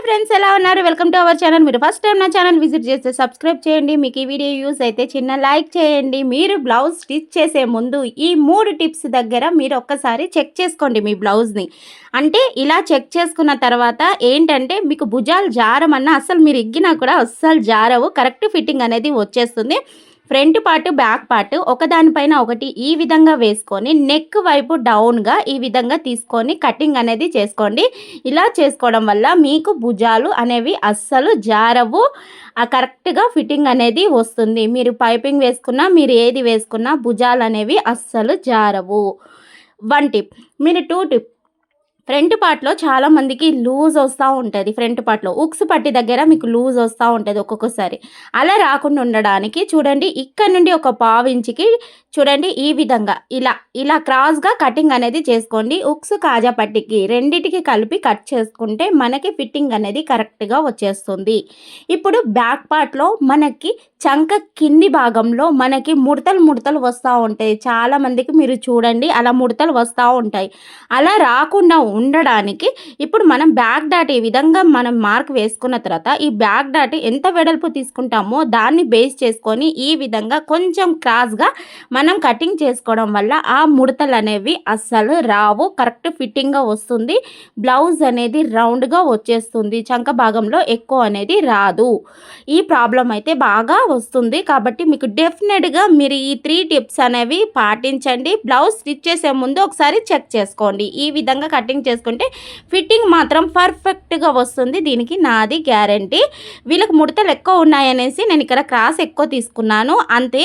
Hi friends ఎలా ఉన్నారు? Welcome to our channel. మీరు ఫస్ట్ టైం నా ఛానల్ విజిట్ చేస్తే సబ్స్క్రైబ్ చేయండి. మీకు ఈ వీడియో యూస్ అయితే చిన్న లైక్ చేయండి. మీరు బ్లౌజ్ స్టిచ్ చేసే ముందు ఈ మూడు టిప్స్ దగ్గర మీరు ఒక్కసారి చెక్ చేసుకోండి మీ బ్లౌజ్ని. అంటే ఇలా చెక్ చేసుకున్న తర్వాత ఏంటంటే మీకు భుజాలు జారమన్నా అసలు మీరు ఇగ్గినా కూడా అస్సలు జారవు. కరెక్ట్ ఫిట్టింగ్ అనేది వచ్చేస్తుంది. ఫ్రంట్ పార్ట్ బ్యాక్ పార్ట్ ఒకదానిపైన ఒకటి ఈ విధంగా వేసుకొని నెక్ వైపు డౌన్గా ఈ విధంగా తీసుకొని కటింగ్ అనేది చేసుకోండి. ఇలా చేసుకోవడం వల్ల మీకు భుజాలు అనేవి అస్సలు జారవు. ఆ కరెక్ట్గా ఫిట్టింగ్ అనేది వస్తుంది. మీరు పైపింగ్ వేసుకున్నా మీరు ఏది వేసుకున్నా భుజాలు అనేవి అస్సలు జారవు. వన్ టిప్ మీరు టూ టిప్ ఫ్రంట్ పార్ట్లో చాలా మందికి లూజ్ వస్తూ ఉంటుంది ఫ్రంట్ పార్ట్లో ఉక్స్ పట్టి దగ్గర మీకు లూజ్ వస్తూ ఉంటుంది ఒక్కొక్కసారి. అలా రాకుండా ఉండడానికి చూడండి ఇక్కడ నుండి ఒక పావించికి చూడండి ఈ విధంగా ఇలా ఇలా క్రాస్గా కటింగ్ అనేది చేసుకోండి. ఉక్స్ కాజా పట్టికి రెండిటికి కలిపి కట్ చేసుకుంటే మనకి ఫిట్టింగ్ అనేది కరెక్ట్గా వచ్చేస్తుంది. ఇప్పుడు బ్యాక్ పార్ట్లో మనకి చంక కింది భాగంలో మనకి ముడతలు ముడతలు వస్తూ ఉంటాయి. చాలామందికి మీరు చూడండి అలా ముడతలు వస్తూ ఉంటాయి. అలా రాకుండా ఉండడానికి ఇప్పుడు మనం బ్యాక్ డాట్ ఈ విధంగా మనం మార్క్ వేసుకున్న తర్వాత ఈ బ్యాక్ డాట్ ఎంత వెడల్పు తీసుకుంటామో దాన్ని బేస్ చేసుకొని ఈ విధంగా కొంచెం క్రాస్గా మనం కటింగ్ చేసుకోవడం వల్ల ఆ ముడతలు అనేవి అస్సలు రావు. కరెక్ట్ ఫిట్టింగ్గా వస్తుంది. బ్లౌజ్ అనేది రౌండ్గా వచ్చేస్తుంది. చంక భాగంలో ఎక్కువ అనేది రాదు. ఈ ప్రాబ్లం అయితే బాగా వస్తుంది. కాబట్టి మీకు డెఫినెట్గా మీరు ఈ త్రీ టిప్స్ అనేవి పాటించండి. బ్లౌజ్ స్టిచ్ చేసే ముందు ఒకసారి చెక్ చేసుకోండి. ఈ విధంగా కటింగ్ చేసుకుంటే ఫిట్టింగ్ మాత్రం పర్ఫెక్ట్గా వస్తుంది. దీనికి నాది గ్యారంటీ. వీళ్ళకి ముడతలు ఎక్కువ ఉన్నాయనేసి నేను ఇక్కడ క్రాస్ ఎక్కువ తీసుకున్నాను. అంతే.